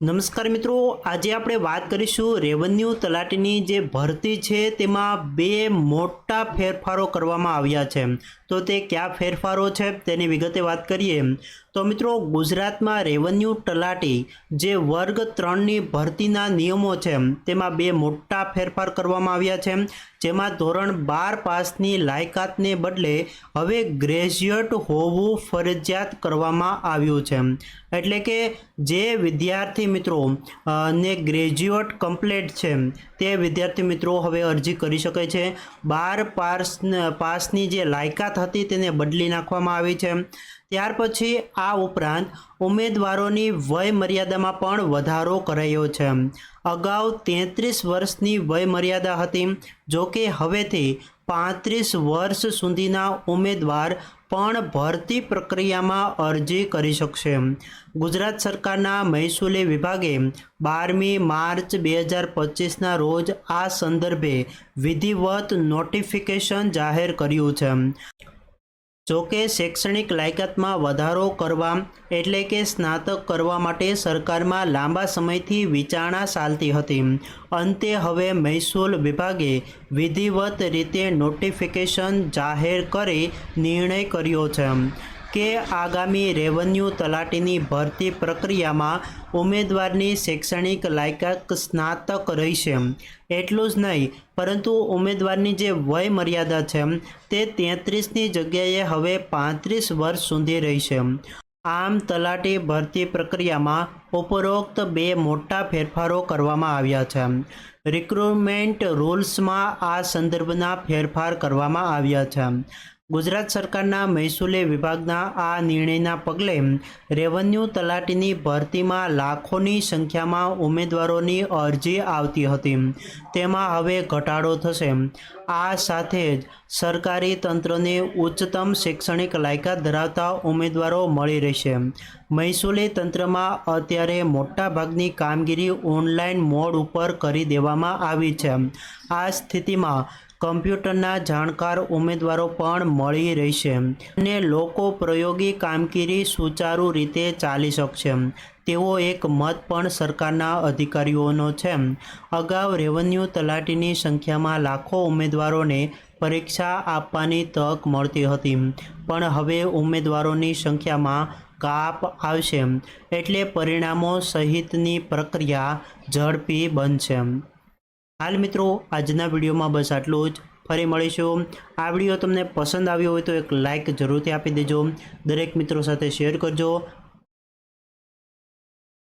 નમસ્કાર મિત્રો, આજે આપણે વાત કરીશું રેવન્યુ તલાટીની જે ભરતી છે તેમાં બે મોટા ફેરફારો કરવામાં આવ્યા છે. તો તે કયા ફેરફારો છે તેની વિગતે વાત કરીએ. તો મિત્રો, ગુજરાતમાં રેવન્યુ તલાટી જે વર્ગ ત્રણની ભરતીના નિયમો છે, તેમાં બે મોટા ફેરફાર કરવામાં આવ્યા છે. જેમાં ધોરણ બાર પાસની લાયકાતને બદલે હવે ગ્રેજ્યુએટ હોવું ફરજિયાત કરવામાં આવ્યું છે. એટલે કે જે વિદ્યાર્થી મિત્રો ને ગ્રેજ્યુએટ કમ્પ્લીટ છે, તે વિદ્યાર્થી મિત્રો હવે અરજી કરી શકે છે. બાર પાસ પાસની જે હતી તેને બદલી નાખવામાં આવી છે. ત્યાર પછી આ ઉપરાંત ઉમેદવારોની વય મર્યાદામાં પણ વધારો કરાયો છે. અગાઉ તેત્રીસ વર્ષની વય મર્યાદા હતી. જો કે હવેથી પાંત્રીસ વર્ષ સુધીના ઉમેદવાર પણ ભરતી પ્રક્રિયામાં અરજી કરી શકશે. ગુજરાત સરકારના મહેસૂલી વિભાગે બારમી માર્ચ બે હજાર પચીસના રોજ આ સંદર્ભે વિધિવત નોટિફિકેશન જાહેર કર્યું છે. જોકે શૈક્ષણિક લાયકાતમાં વધારો કરવા એટલે કે સ્નાતક કરવા માટે સરકારમાં લાંબા સમયથી વિચારણા ચાલતી હતી. અંતે હવે મહેસૂલ વિભાગે વિધિવત રીતે નોટિફિકેશન જાહેર કરી નિર્ણય કર્યો છે. કે આગામી રેવન્યુ તલાટીની ભરતી પ્રક્રિયામાં ઉમેદવારની શૈક્ષણિક લાયકાત સ્નાતક રહેશે. એટલું જ નહીં, પરંતુ ઉમેદવારની જે વય મર્યાદા છે, તે તેત્રીસની જગ્યાએ હવે પાંત્રીસ વર્ષ સુધી રહેશે. આમ, તલાટી ભરતી પ્રક્રિયામાં ઉપરોક્ત બે મોટા ફેરફારો કરવામાં આવ્યા છે. રિક્રુટમેન્ટ રૂલ્સમાં આ સંદર્ભના ફેરફાર કરવામાં આવ્યા છે. ગુજરાત સરકારના મહેસૂલી વિભાગના આ નિર્ણયના પગલે રેવન્યુ તલાટીની ભરતીમાં લાખોની સંખ્યામાં ઉમેદવારોની અરજી આવતી હતી. તેમાં હવે ઘટાડો થશે. આ સાથે જ સરકારી તંત્રને ઉચ્ચતમ શૈક્ષણિક લાયકાત ધરાવતા ઉમેદવારો મળી રહેશે. મહેસૂલી તંત્રમાં અત્યારે મોટાભાગની કામગીરી ઓનલાઈન મોડ ઉપર કરી દેવામાં આવી છે. આ સ્થિતિમાં કમ્પ્યુટરના જાણકાર ઉમેદવારો પણ મળી રહેશે અને લોકો પ્રયોગી કામગીરી સુચારુ રીતે ચાલી શકશે. તેવો એક મત પણ સરકારના અધિકારીઓનો છે. અગાઉ રેવન્યુ તલાટીની સંખ્યામાં લાખો ઉમેદવારોને પરીક્ષા આપવાની તક મળતી હતી, પણ હવે ઉમેદવારોની સંખ્યામાં કાપ આવશે, એટલે પરિણામો સહિતની પ્રક્રિયા ઝડપી બનશે. હાલ મિત્રો, આજના વિડીયોમાં બસ આટલું જ. ફરી મળીશું. આ વીડિયો તમને પસંદ આવ્યો હોય તો એક લાઇક જરૂરથી આપી દેજો. દરેક મિત્રો સાથે શેર કરજો.